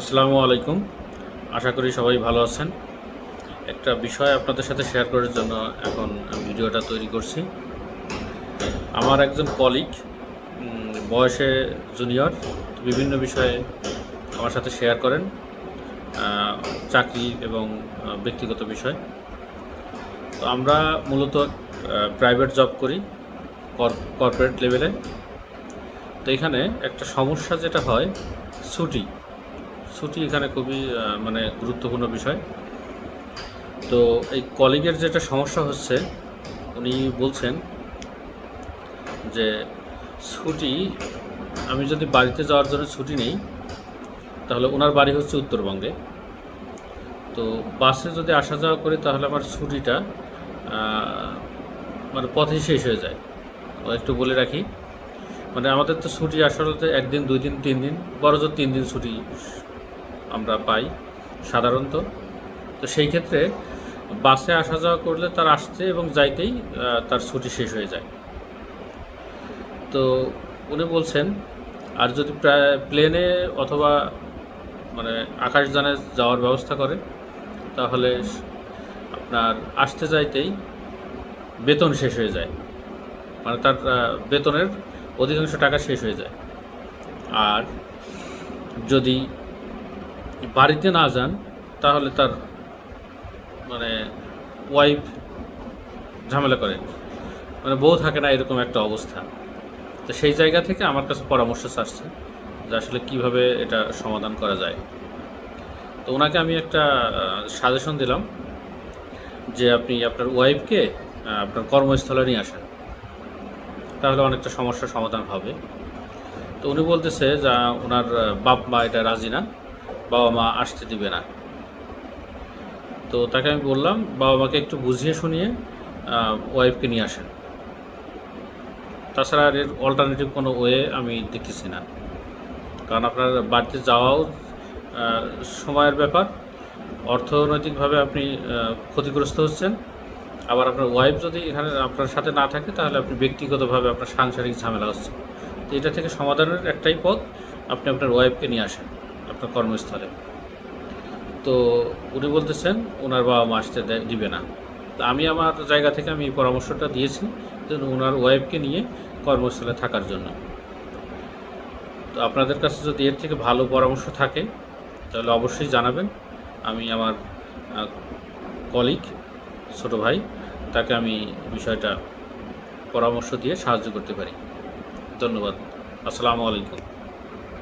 আসসালামু আলাইকুম। আশা করি সবাই ভালো আছেন। একটা বিষয় আপনাদের সাথে শেয়ার করার জন্য এখন ভিডিওটা তৈরি করছি। আমার একজন কলিগ বয়সে জুনিয়র বিভিন্ন বিষয়ে আমার সাথে শেয়ার করেন চাকরি এবং ব্যক্তিগত বিষয়। তো আমরা মূলত প্রাইভেট জব করি কর্পোরেট লেভেলে তো এখানে একটা সমস্যা যেটা হয়, ছুটি। ছুটি এখানে খুবই মানে গুরুত্বপূর্ণ বিষয়। তো এই কলিগের যেটা সমস্যা হচ্ছে, উনি বলছেন যে ছুটি, আমি যদি বাড়িতে যাওয়ার জন্য ছুটি নেই, তাহলে ওনার বাড়ি হচ্ছে উত্তরবঙ্গে। তো বাসে যদি আসা যাওয়া করি, তাহলে আমার ছুটিটা মানে পথে শেষ হয়ে যায়। একটু বলে রাখি মানে আমাদের তো ছুটি আসলে একদিন, দুই দিন, তিন দিন, বড় জোর তিন দিন ছুটি আমরা পাই সাধারণত। তো সেই ক্ষেত্রে বাসে আসা যাওয়া করলে তার আসতে এবং যাইতেই তার ছুটি শেষ হয়ে যায়। তো উনি বলছেন, আর যদি প্রায় প্লেনে অথবা মানে আকাশযানে যাওয়ার ব্যবস্থা করে, তাহলে আপনার আসতে যাইতেই বেতন শেষ হয়ে যায়। মানে তার বেতনের অধিকাংশ টাকা শেষ হয়ে যায়। আর যদি বাড়িতে না যান, তাহলে তার মানে ওয়াইফ ঝামেলা করে। মানে বউ থাকে না এরকম একটা অবস্থা। তো সেই জায়গা থেকে আমার কাছে পরামর্শ চাচ্ছে যে আসলে কীভাবে এটা সমাধান করা যায়। তো ওনাকে আমি একটা সাজেশন দিলাম যে আপনি আপনার ওয়াইফকে আপনার কর্মস্থলে নিয়ে আসেন। তাহলে অনেকটা সমস্যার সমাধান হবে। তো উনি বলতেছে যে ওনার বাপ মা এটা রাজি না। বাবা মা আসতে দিবে না। তো তাকে আমি বললাম, বাবা মাকে একটু বুঝিয়ে শুনিয়ে ওয়াইফকে নিয়ে আসেন। তাছাড়া এর অল্টারনেটিভ কোনো ওয়ে আমি দেখতেছি না। কারণ আপনার বাড়িতে যাওয়াও সময়ের ব্যাপার। অর্থনৈতিকভাবে আপনি ক্ষতিগ্রস্ত হচ্ছেন। আবার আপনার ওয়াইফ যদি এখানে আপনার সাথে না থাকে, তাহলে আপনি ব্যক্তিগতভাবে আপনার সাংসারিক ঝামেলা হচ্ছে। তো এটা থেকে সমাধানের একটাই পথ, আপনি আপনার ওয়াইফকে নিয়ে আসেন। আপনার কর্মস্থলে। তো উনি বলতেছেন, ওনার বাবা মা আসতে দিবে না। তো আমি আমার জায়গা থেকে আমি পরামর্শটা দিয়েছি, যে ওনার ওয়াইফকে নিয়ে কর্মস্থলে থাকার জন্য। তো আপনাদের কাছে যদি এর থেকে ভালো পরামর্শ থাকে, তাহলে অবশ্যই জানাবেন। আমি আমার কলিগ, ছোট ভাই, তাকে আমি বিষয়টা পরামর্শ দিয়ে সাহায্য করতে পারি। ধন্যবাদ। আসসালামু আলাইকুম।